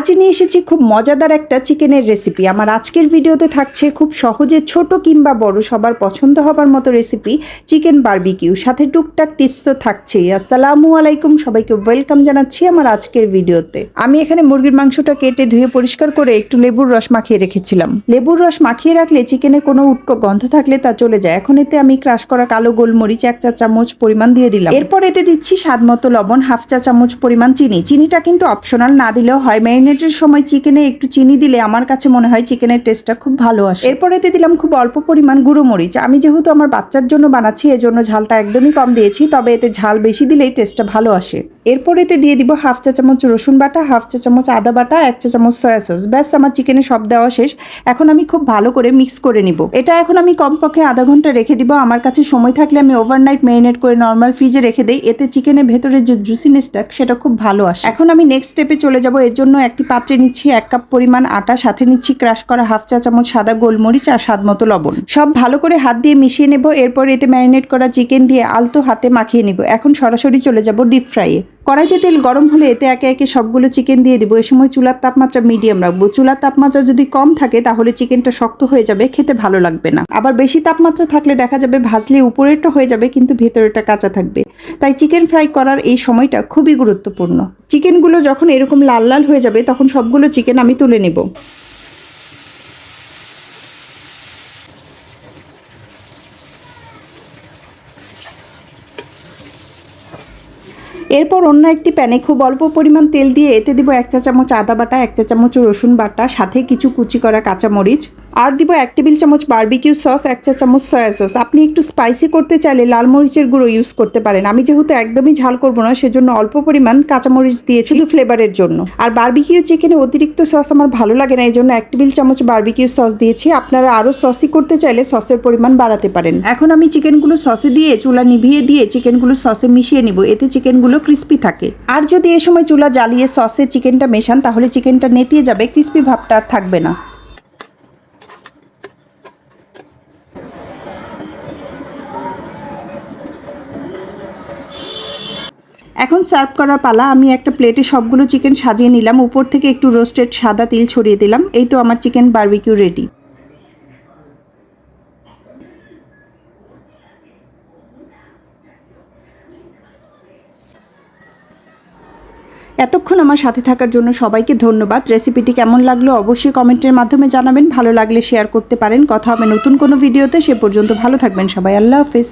আজ নিয়ে এসেছি খুব মজাদার একটা চিকেনের রেসিপি আমার আজকের ভিডিওতে থাকছে খুব সহজে ছোট কিংবা বড় সবার পছন্দ হবার মতো রেসিপি চিকেন বারবিকিউ সাথে টুকটাক টিপস তো থাকছেই। আসসালামু আলাইকুম, সবাইকে ওয়েলকাম জানাচ্ছি আমার আজকের ভিডিওতে। আমি এখানে মুরগির মাংসটা কেটে ধুয়ে পরিষ্কার করে একটু লেবুর রস মাখিয়ে রেখেছিলাম। লেবুর রস মাখিয়ে রাখলে চিকেনে কোনো উটকো গন্ধ থাকলে তা চলে যায়। এখন এতে আমি ক্রাশ করা কালো গোলমরিচ এক চা চামচ পরিমাণ দিয়ে দিলাম। এরপর এতে দিচ্ছি স্বাদ মতো লবণ, হাফ চা চামচ পরিমাণ চিনি। চিনিটা কিন্তু অপশনাল না দিলেও হয়। ম্যারিনেটের সময় চিকেনে একটু চিনি দিলে আমার কাছে মনে হয় চিকেনের টেস্টটা খুব ভালো আসে। এরপর এতে দিলাম খুব অল্প পরিমাণ গুঁড়ো মরিচ। আমি যেহেতু আমার বাচ্চার জন্য বানাচ্ছি, এজন্য ঝালটা একদমই কম দিয়েছি, তবে এতে ঝাল বেশি দিলেই টেস্টটা ভালো আসে। এরপর এতে দিয়ে দিব হাফ চা চামচ রসুন বাটা, হাফ চা চামচ আদা বাটা, এক চা চামচ সয়া সস ব্যাস, আমার চিকেনে সব দেওয়া শেষ। এখন আমি খুব ভালো করে মিক্স করে নিব। এটা এখন আমি কমপক্ষে আধা ঘণ্টা রেখে দিব। আমার কাছে সময় থাকলে আমি ওভারনাইট ম্যারিনেট করে নর্মাল ফ্রিজে রেখে দেই। এতে চিকেনের ভেতরে যে জুসিনেসটা সেটা খুব ভালো আসে। এখন আমি নেক্সট স্টেপে চলে যাব। এর জন্য একটি পাত্রে নিচ্ছি এক কাপ পরিমাণ আটা, সাথে নিচ্ছি ক্রাশ করা হাফ চা চামচ সাদা গোলমরিচ আর স্বাদ মতো লবণ। সব ভালো করে হাত দিয়ে মিশিয়ে নেব, এরপর এতে ম্যারিনেট করা চিকেন দিয়ে আলতো হাতে মাখিয়ে নেব। এখন সরাসরি চলে যাব ডিপ ফ্রাইয়ে। কড়াইতে তেল গরম হলে এতে একে একে সবগুলো চিকেন দিয়ে দিব। এ সময় চুলার তাপমাত্রা মিডিয়াম রাখব। চুলার তাপমাত্রা যদি কম থাকে, তাহলে চিকেনটা শক্ত হয়ে যাবে, খেতে ভালো লাগবে না। আবার বেশি তাপমাত্রা থাকলে দেখা যাবে ভাজলে উপরেরটা হয়ে যাবে, কিন্তু ভেতরেটা কাঁচা থাকবে। তাই চিকেন ফ্রাই করার এই সময়টা খুবই গুরুত্বপূর্ণ। চিকেনগুলো যখন এরকম লাল লাল হয়ে যাবে, তখন সবগুলো চিকেন আমি তুলে নেব। এরপর অন্য একটি প্যানে খুব অল্প পরিমাণ তেল দিয়ে এতে দিব এক চা চামচ আদা বাটা, এক চা চামচ রসুন বাটা, সাথে কিছু কুচি করা কাঁচামরিচ আর দিব এক টেবিল চামচ বার্বিকিউ সস এক চা চামচ সয়া সস আপনি একটু স্পাইসি করতে চাইলে লাল মরিচের গুঁড়ো ইউজ করতে পারেন। আমি যেহেতু একদমই ঝাল করব না সেজন্য অল্প পরিমাণ কাঁচামরিচ দিয়েছি শুধু ফ্লেভারের জন্য। আর বার্বিকিউ চিকেনে অতিরিক্ত সস আমার ভালো লাগে না এই জন্য এক টেবিল চামচ বারবিকিউ সস দিয়েছি। আপনারা আরও সসি করতে চাইলে সসের পরিমাণ বাড়াতে পারেন। এখন আমি চিকেনগুলো সসে দিয়ে চুলা নিভিয়ে দিয়ে চিকেনগুলো সসে মিশিয়ে নিব। এতে চিকেনগুলো ক্রিস্পি থাকে। আর যদি এ সময় চুলা জ্বালিয়ে সসে চিকেনটা মেশান তাহলে চিকেনটা নেতিয়ে যাবে ক্রিস্পি ভাবটা আর থাকবে না। এখন সার্ভ করার পালা, আমি একটা প্লেটে সবগুলো চিকেন সাজিয়ে নিলাম। উপর থেকে একটু রোস্টেড সাদা তিল ছড়িয়ে দিলাম। এই তো আমার চিকেন বারবিকিউ রেডি এতক্ষণ আমার সাথে থাকার জন্য সবাইকে ধন্যবাদ। রেসিপিটি কেমন লাগল অবশ্যই কমেন্টের মাধ্যমে জানাবেন। ভালো লাগলে শেয়ার করতে পারেন। কথা হবে নতুন কোনো ভিডিওতে সে পর্যন্ত ভালো থাকবেন সবাই। আল্লাহ হাফিজ।